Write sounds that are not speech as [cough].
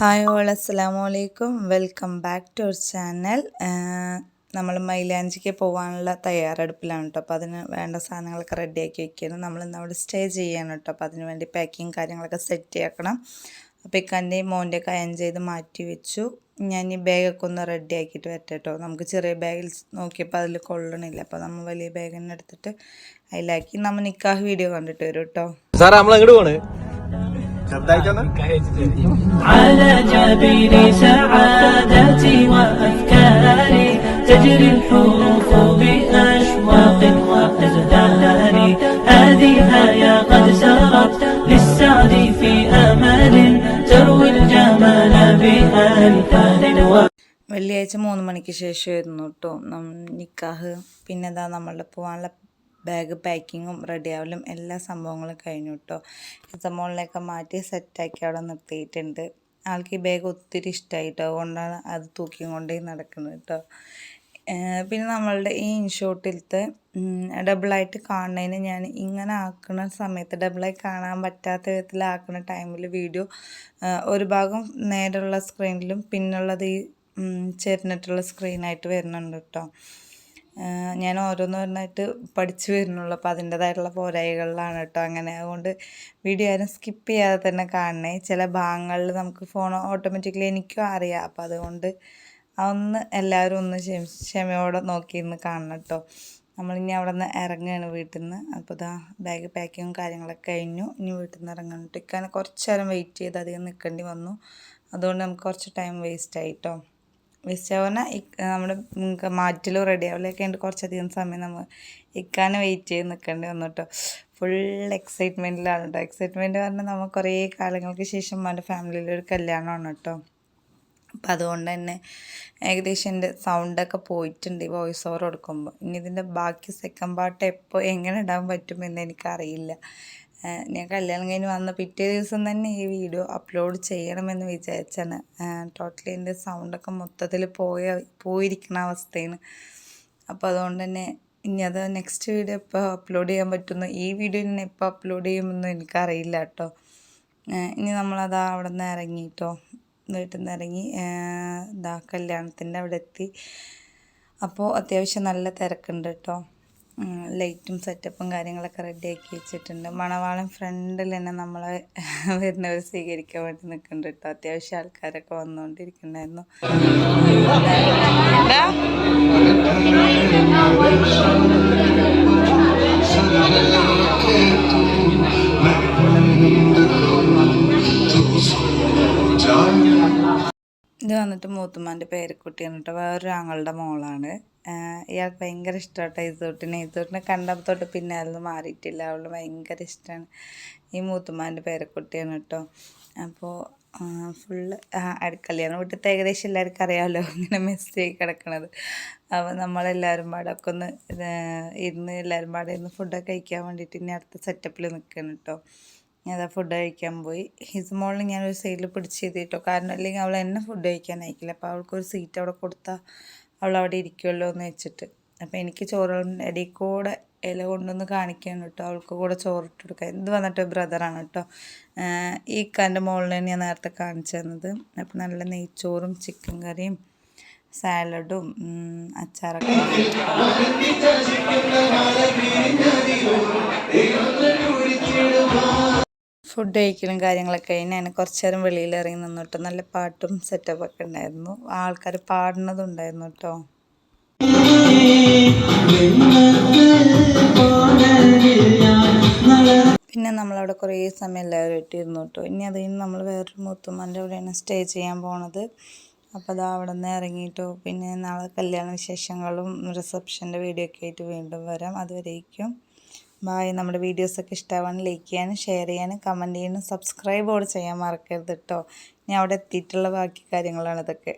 Hi all അസ്സലാമു അലൈക്കും. Welcome back to our channel. നമ്മൾ മൈലാഞ്ചിക്ക് പോകാനുള്ള തയ്യാറെടുപ്പിലാണ് കേട്ടോ. അപ്പോൾ അതിന് വേണ്ട സാധനങ്ങളൊക്കെ റെഡിയാക്കി വെക്കുകയാണ് നമ്മൾ ഇന്ന് അവിടെ സ്റ്റേ ചെയ്യാണ് കേട്ടോ. അപ്പോൾ അതിന് വേണ്ടി പാക്കിങ് കാര്യങ്ങളൊക്കെ സെറ്റ് ചെയ്യണം. അപ്പോൾ ഇക്കന്റെയും മോന്റെയൊക്കെ അയൺ ചെയ്ത് മാറ്റി വെച്ചു. ഞാൻ ഈ ബാഗൊക്കെ ഒന്ന് റെഡി ആക്കിയിട്ട് വരട്ടെ കേട്ടോ. നമുക്ക് ചെറിയ ബാഗിൽ നോക്കിയപ്പോൾ അതിൽ കൊള്ളണില്ല. അപ്പോൾ നമ്മൾ വലിയ ബാഗ് തന്നെ എടുത്തിട്ട് അതിലാക്കി. നമ്മൾ നിക്കാഹ് വീഡിയോ കണ്ടിട്ട് വരും കേട്ടോ. സാറേ നമ്മൾ അങ്ങോട്ട് പോണ്? على جبين سعادتي وأفكاري تجري الحروف بأشواق وأزدان هذه يا قد سرت للسعد في أمل تروي الجمال بألحان و വെള്ളിയാഴ്ച മൂന്ന് മണിക്ക് ശേഷമായിരുന്നു കേട്ടോ നിക്കാഹ് പിന്നെ ഇതാ നമ്മളുടെ പോകാനുള്ള ബാഗ് പാക്കിങ്ങും റെഡിയാവലും എല്ലാ സംഭവങ്ങളും കഴിഞ്ഞു കേട്ടോ ഇസമോളിനെയൊക്കെ മാറ്റി സെറ്റാക്കി അവിടെ നിർത്തിയിട്ടുണ്ട്. ആൾക്ക് ഈ ബാഗ് ഒത്തിരി ഇഷ്ടമായി കേട്ടോ അതുകൊണ്ടാണ് അത് തൂക്കി കൊണ്ടേ നടക്കുന്നത് കേട്ടോ പിന്നെ നമ്മളുടെ ഈ ഇൻഷോട്ടിലത്തെ ഡബിളായിട്ട് കാണുന്നതിന് ഞാൻ ഇങ്ങനെ ആക്കുന്ന സമയത്ത് ഡബിളായി കാണാൻ പറ്റാത്ത വിധത്തിൽ ആക്കുന്ന ടൈമിൽ വീഡിയോ ഒരു ഭാഗം നേരെയുള്ള സ്ക്രീനിലും പിന്നുള്ളത് ഈ ചെരിഞ്ഞിട്ടുള്ള സ്ക്രീനായിട്ട് വരുന്നുണ്ട് കേട്ടോ ഞാൻ ഓരോന്നോരോന്നായിട്ട് പഠിച്ചു വരുന്നുള്ളൂ. അപ്പോൾ അതിന്റെതായിട്ടുള്ള പോരായികളിലാണ് കേട്ടോ അങ്ങനെ. അതുകൊണ്ട് വീഡിയോ ആരും സ്കിപ്പ് ചെയ്യാതെ തന്നെ കാണണേ. ചില ഭാഗങ്ങളിൽ നമുക്ക് ഫോൺ ഓട്ടോമാറ്റിക്കലി എനിക്കും അറിയാം. അപ്പോൾ അതുകൊണ്ട് അതൊന്ന് എല്ലാവരും ഒന്ന് ക്ഷമയോടെ നോക്കി നോക്കിയിരുന്ന് കാണണം കേട്ടോ. നമ്മളിനി അവിടെ നിന്ന് ഇറങ്ങുകയാണ് വീട്ടിൽ നിന്ന് അപ്പോൾ ഇതാ ബാഗ് പാക്കിങ്ങും കാര്യങ്ങളൊക്കെ കഴിഞ്ഞു. ഇനി വീട്ടിൽ നിന്ന് ഇറങ്ങണം. കേട്ടോ ഇക്കാനെ കുറച്ച് നേരം വെയിറ്റ് ചെയ്ത് അധികം നിൽക്കേണ്ടി വന്നു. അതുകൊണ്ട് നമുക്ക് കുറച്ച് ടൈം വേസ്റ്റ് ആയി ആയിട്ടോ വേസ്റ്റ് പറഞ്ഞാൽ നമ്മുടെ മാറ്റിലും റെഡി ആവലൊക്കെ ഉണ്ട്. കുറച്ചധികം സമയം നമ്മൾ ഇക്കാന് വെയിറ്റ് ചെയ്ത് നിൽക്കേണ്ടി വന്നു കേട്ടോ ഫുൾ എക്സൈറ്റ്മെന്റിലാണ് കേട്ടോ എക്സൈറ്റ്മെന്റ് പറഞ്ഞാൽ നമ്മൾ കുറേ കാലങ്ങൾക്ക് ശേഷം എന്റെ ഫാമിലിയിലൊരു കല്യാണമാണ് കേട്ടോ അപ്പം അതുകൊണ്ട് തന്നെ ഏകദേശം എന്റെ സൗണ്ടൊക്കെ പോയിട്ടുണ്ട് ഈ വോയിസ് ഓവർ കൊടുക്കുമ്പോൾ ഇനി ഇതിന്റെ ബാക്കി സെക്കൻഡ് പാർട്ട് എപ്പോൾ എങ്ങനെ ഇടാൻ പറ്റുമെന്ന് എനിക്കറിയില്ല. ഞാൻ കല്യാണം കഴിഞ്ഞ് വന്ന പിറ്റേ ദിവസം തന്നെ ഈ വീഡിയോ അപ്ലോഡ് ചെയ്യണമെന്ന് വിചാരിച്ചാണ്. ടോട്ടലി എന്റെ സൗണ്ടൊക്കെ മൊത്തത്തിൽ പോയ പോയിരിക്കുന്ന അവസ്ഥയാണ്. അപ്പോൾ അതുകൊണ്ട് തന്നെ ഇനി അത് നെക്സ്റ്റ് വീഡിയോ എപ്പോൾ അപ്ലോഡ് ചെയ്യാൻ പറ്റുന്നു. ഈ വീഡിയോ ഞാൻ എപ്പോൾ അപ്ലോഡ് ചെയ്യുമെന്നും എനിക്കറിയില്ല കേട്ടോ. ഇനി നമ്മളത് അവിടെ നിന്ന് ഇറങ്ങി കേട്ടോ വീട്ടിൽ നിന്ന് ഇറങ്ങി ഇതാ കല്യാണത്തിന്റെ അവിടെ എത്തി. അപ്പോൾ അത്യാവശ്യം നല്ല തിരക്കുണ്ട് കേട്ടോ. ലൈറ്റും സെറ്റപ്പും കാര്യങ്ങളൊക്കെ റെഡിയാക്കി വെച്ചിട്ടുണ്ട്. മണവാളം ഫ്രണ്ടിൽ തന്നെ നമ്മൾ [laughs] വരുന്നവർ സ്വീകരിക്കാൻ വേണ്ടി നിൽക്കുന്നുണ്ട് കേട്ടോ. അത്യാവശ്യം ആൾക്കാരൊക്കെ വന്നുകൊണ്ടിരിക്കുന്നുണ്ടായിരുന്നു. ഇത് വന്നിട്ട് മൂത്തുമാന്റെ പേരക്കുട്ടിയാണ് കേട്ടോ. വേറൊരു ആങ്ങളുടെ മോളാണ്. ഇയാൾക്ക് ഭയങ്കര ഇഷ്ടമാട്ടോ ഇസോട്ടിനെ ഇസോട്ടിനെ കണ്ടപ്പോൾ തൊട്ട് പിന്നെ അതൊന്നും മാറിയിട്ടില്ല. അവൾ ഭയങ്കര ഇഷ്ടമാണ് ഈ മൂത്തുമാന്റെ പേരക്കുട്ടിയാണ് കേട്ടോ. അപ്പോൾ ഫുള്ള് കല്യാണം വീട്ടിലത്തെ ഏകദേശം എല്ലാവർക്കും അറിയാമല്ലോ ഇങ്ങനെ മെസ്സേജ് കിടക്കണത്. അപ്പോൾ നമ്മളെല്ലാവരും പാടെ ഒക്കെ ഒന്ന് ഇരുന്ന് എല്ലാവരും പാടെ ഇരുന്ന് ഫുഡൊക്കെ കഴിക്കാൻ വേണ്ടിയിട്ട് ഇനി അടുത്ത സെറ്റപ്പിൽ നിൽക്കണം കേട്ടോ. അതാ ഫുഡ് കഴിക്കാൻ പോയി. ഹിസ് മോളിൽ ഞാനൊരു സൈഡിൽ പിടിച്ച് ചെയ്തിട്ടോ കാരണം അല്ലെങ്കിൽ അവൾ എന്നെ ഫുഡ് കഴിക്കാൻ അയക്കില്ല. അപ്പോൾ അവൾക്കൊരു സീറ്റ് അവിടെ കൊടുത്താൽ അവൾ അവിടെ ഇരിക്കുമല്ലോ എന്ന് വെച്ചിട്ട്. അപ്പോൾ എനിക്ക് ചോറിന്റെ ഇടയിൽ കൂടെ ഇല കൊണ്ടൊന്ന് കാണിക്കാൻ കേട്ടോ. അവൾക്ക് കൂടെ ചോറിട്ട് കൊടുക്കാം ഇത് വന്നിട്ട് ബ്രദറാണ് കേട്ടോ. ഈ കന്റെ മോളിലാണ് ഞാൻ നേരത്തെ കാണിച്ചു തന്നത്. അപ്പോൾ നല്ല നെയ്ച്ചോറും ചിക്കൻ കറിയും സാലഡും അച്ചാറൊക്കെ ഫുഡ് കഴിക്കലും കാര്യങ്ങളൊക്കെ ഞാൻ കുറച്ച് നേരം വെളിയിൽ ഇറങ്ങി നിന്നു കേട്ടോ നല്ല പാട്ടും സെറ്റപ്പൊക്കെ ഉണ്ടായിരുന്നു. ആൾക്കാർ പാടുന്നതുണ്ടായിരുന്നു കേട്ടോ. പിന്നെ നമ്മളവിടെ കുറേ സമയം എല്ലാവരും ഇട്ടിരുന്നു കേട്ടോ. ഇനി അത് കഴിഞ്ഞ് നമ്മൾ വേറൊരു മുത്തുമ്മന്റെ അവിടെയാണ് സ്റ്റേ ചെയ്യാൻ പോണത്. അപ്പോൾ അത് അവിടെ നിന്ന് ഇറങ്ങിയിട്ടോ. പിന്നെ നാളെ കല്യാണ വിശേഷങ്ങളും റിസപ്ഷന്റെ വീഡിയോ ഒക്കെ ആയിട്ട് വീണ്ടും വരാം. അതുവരേക്കും. ബായ് നമ്മുടെ വീഡിയോസൊക്കെ ഇഷ്ടമാവാൻ ലൈക്ക് ചെയ്യാനും ഷെയർ ചെയ്യാനും കമന്റ് ചെയ്യാനും സബ്സ്ക്രൈബ് കൂടെ ചെയ്യാൻ മറക്കരുത് കേട്ടോ ഞാൻ അവിടെ എത്തിയിട്ടുള്ള ബാക്കി കാര്യങ്ങളാണ് ഇതൊക്കെ.